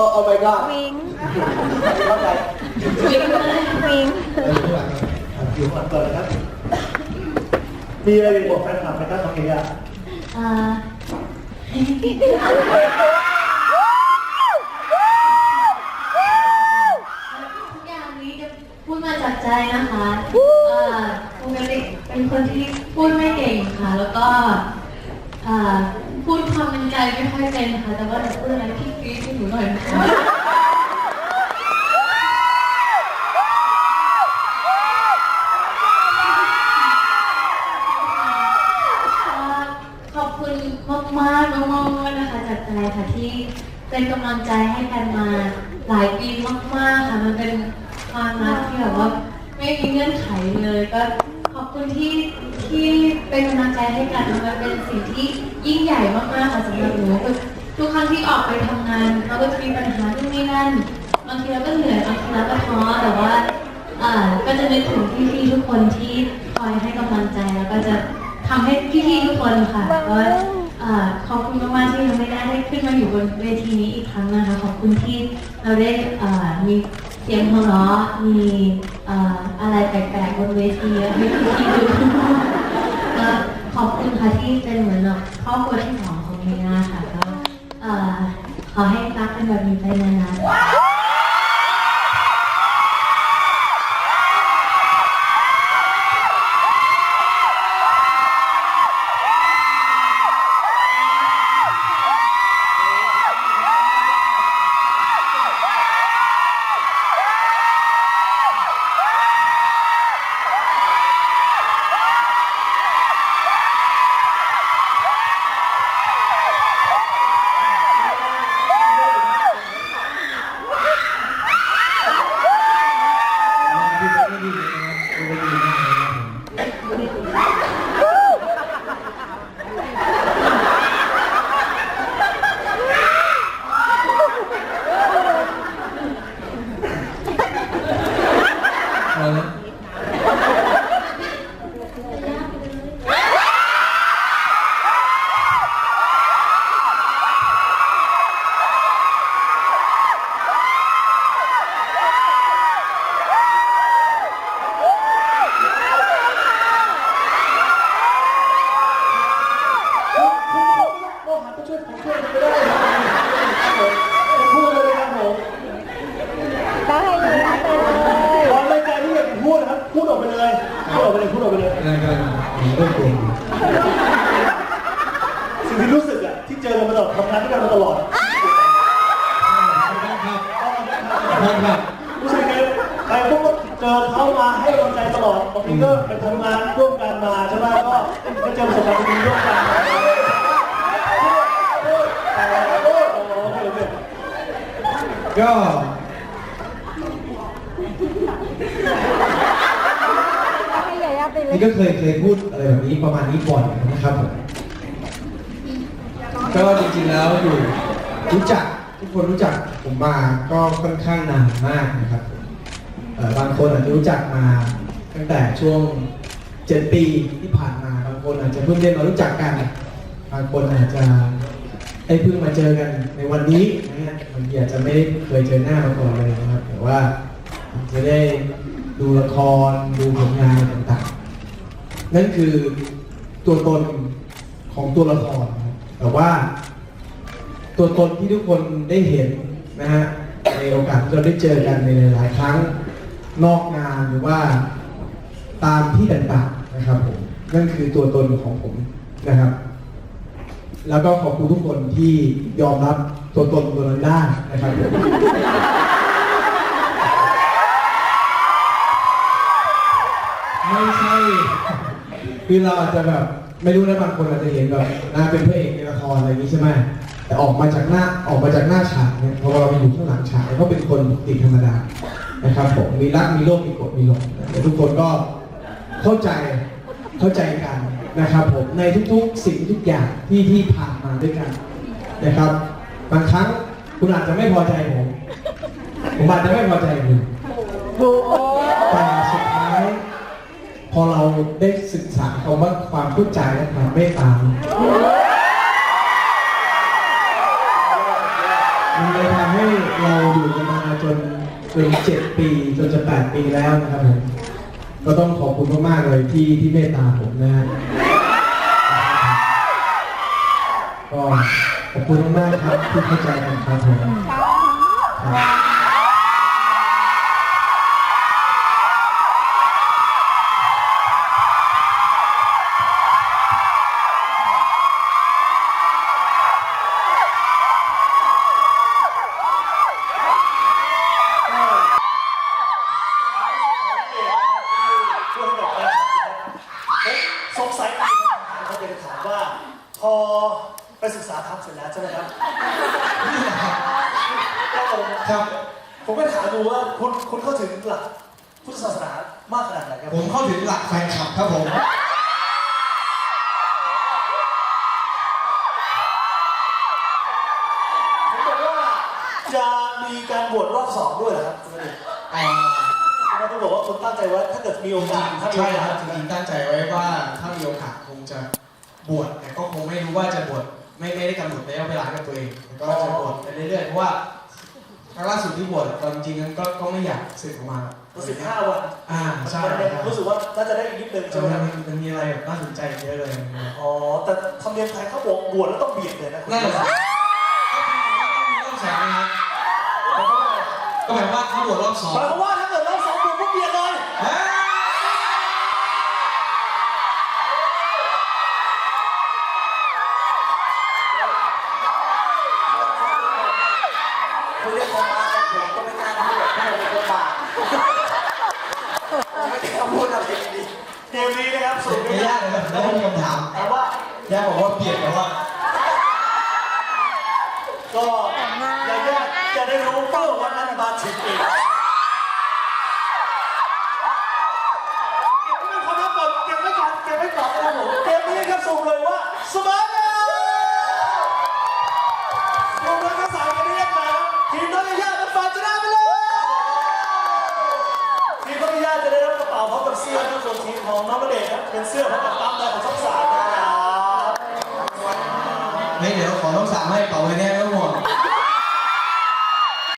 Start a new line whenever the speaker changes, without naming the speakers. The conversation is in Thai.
อ้โอ้ my god
วิง
เข้าใจ
วิง
เออไม่ไหวครับอะอยู่ก่อนเปิดเลยครับมีอะไรบอกแฟนคลับไหมครับน้องเอีย
อ่าทุกอย่างนี้จะพูดมาจากใจนะคะอ่าปกติเป็นคนที่พูดไม่เก่งค่ะ แล้วก็อ่า พูดความในใจไม่ค่อยเป็นค่ะแต่ว่าหนูพูดอะไรพี่กรี๊ดให้หนูหน่อยนะคะขอบคุณมากมากๆมากๆนะคะจากใจค่ะที่เป็นกำลังใจให้กันมาหลายปีมากๆค่ะมันเป็นความรักที่แบบว่าไม่มีเงื่อนไขเลยก็ขอบคุณที่ ที่เป็นกำลังใจให้กันมันเป็นสิ่งที่ยิ่งใหญ่มากๆค่ะสำหรับหนูคือทุกครั้งที่ออกไปทำงานเราก็จะมีปัญหาที่นนี่นั่นบางทีเราก็เหนื่อยบางทีเราก็ท้อแต่ว่าอ่าก็จะนึกถึงพี่ๆทุกคนที่คอยให้กำลังใจแล้วก็จะทำให้พี่ๆทุกคนค่ะก็อ่าขอบคุณมากๆที่ทำให้ได้ได้ขึ้นมาอยู่บนเวทีนี้อีกครั้งนะคะขอบคุณที่เราได้อ่ามีเสียงหัวเราะมีอ่าอะไรแปลกๆบนเวทีให้พี่ๆดู ก็ขอบคุณค่ะที่เป็นเหมือนแบบครอบครัวที่สองของเมย่าค่ะก็อ่าขอให้รักกันแบบนี้ไปนานๆ
คุณคุณโมหันไปช่วยผมช่วยไม่ได้ผมพูดเลยนะครับผม
ก็ให้ดูนะไปเลย
ตอนรายการที่อยากจะพูดนะครับ พูดออกไปเลย พูดออกไปเลย พูดออกไปเลย
รายการผมก็เก่ง
สิ่งที่รู้สึกอะที่เจอกันมาตลอดทำงานด้วยกันมาตลอด
ครับครับ
รู้สึกไงใครพวกก็ เขามาให้กำลังใจตลอดบางทีก็ไปทำงานร่วมกันมาใช่ไหมก็ก็เจอประสบการณ์ดีๆร่วมกันโอ้โหโอเคโอเค
ก็
ให้ยายาไปเลย
นี่ก็เคยเคยพูดอะไรแบบนี้ประมาณนี้บ่อยนะครับผมก็จริงๆแล้วอยู่รู้จักทุกคนรู้จักผมมาก็ค่อนข้างนานมากนะครับผม บางคนอาจจะรู้จักมาตั้งแต่ช่วงเจ็ดปีที่ผ่านมาบางคนอาจจะเพิ่งได้มารู้จักกัน บางคนอาจจะได้เพิ่งมาเจอกันในวันนี้นะฮะบางทีอาจจะไม่ได้เคยเจอหน้ามาก่อนเลยนะครับแต่ว่าจะได้ดูละครดูผลงานต่างๆ นั่นคือตัวตนของตัวละครแต่ว่า ตัวตนที่ทุกคนได้เห็นนะฮะในโอกาสที่เราได้เจอกันในหลายๆครั้ง นอกงานหรือว่าตามที่ต่างๆนะครับผมนั่นคือตัวตนของผมนะครับ แล้วก็ขอบคุณทุกคนที่ยอมรับตัวตนตัวนั้นได้นะครับผมไม่ใช่คือเราอาจจะแบบไม่รู้นะบางคนอาจจะเห็นแบบหน้าเป็นพระเอกในละครอะไรอย่างนี้ใช่ไหมแต่ออกมาจากหน้าออกมาจากหน้าฉากเนี่ยพอเราไปอยู่ข้างหลังฉากเนี่ยก็เป็นคนปกติธรรมดา นะครับผมมีรักมีโลภมีโกรธมีหลงทุกคนก็เข้าใจเข้าใจกันนะครับผมในทุกๆสิ่งทุกอย่างที่ที่ผ่านมาด้วยกันนะครับบางครั้งคุณอาจจะไม่พอใจผมผมอาจจะไม่พอใจคุณแต่สุดท้าย พอเราได้ศึกษาคำว่าความเข้าใจและความเมตตามันเลยทำให้
เราอยู่กันมาจน จนเจ็ดปีจนจะแปดปีแล้วนะครับผมก็ต้องขอบคุณมากๆเลยที่ที่เมตตาผมนะฮะก็ขอบคุณมากๆครับที่เข้าใจกันครับผมครับ
พอไปศึกษาธรรมเสร็จแล้วใช่ไหมครับครับผม
ครับ
ผมก็ถามดูว่าคุณคุณเข้าถึงหลักพุทธศาสนามากขนาดไหนครับ
ผมเข้าถึงหลักแฟนคลับครับผม
ผมบอกว่าจะมีการบวชรอบสองด้วยเหรอครับคุณเอก
อ่า
เราต้องบอกว่าคุณตั้งใจว่าถ้าเกิดมีโอกาสถ้ามีโอ
ใช่ค
กา
รั
ส
บจริงๆตั้งใจไว้ว่าถ้ามีโอกาสคงจะ บวชแต่ก็คงไม่รู้ว่าจะบวชไม่ไม่ได้กำหนดระยะเวลากับตัวเองแต่ก็จะบวชไปเรื่อยๆเพราะว่าครั้งล่าสุดที่บวชตอนจริงๆนั้นก็ก็ไม่อยากสึกออกมา
รู้สึกห้าวัน
อ่าใช่
มัน
ค
ยัง
รับ
รู้สึกว่าน่าจะได้อีกนิดนึง
ใช่
ใช่ไหม
ไหม
ครับ
มันมีอะไรแบบน่าสนใจเยอะเลย
อ๋อแต่ธรรมเนียมไทยเขาบอกบวชแล้วต้องเบียดเลยนะคุณ
นั่นแหละครับก็มีรอบสองนะครับก็หมายว่าถ้าบวชรอบสอง
หมายความว่า เก
มนี้นะ
ครับสุด
ไม่ยากเลยครับแล้วมีคำถาม
แต่ว่า
ย่าบอกว่าเปลี่ยนแต่ว่า
ก็ยาย่าจะได้รู้เมื่อวันนั้นมาถึงเองเก็ จะได้รับกระเป๋าพร้อมกับเสื้อที่ตัวทีมของน้องณเดชน์ครับเป็นเสื้อพร้อมกับปั๊มได้ของช่องสามนะครับ
ไม่เดี๋ยวขอต้องสามให้เป่าไว้แน่ไม่ต้องห่วง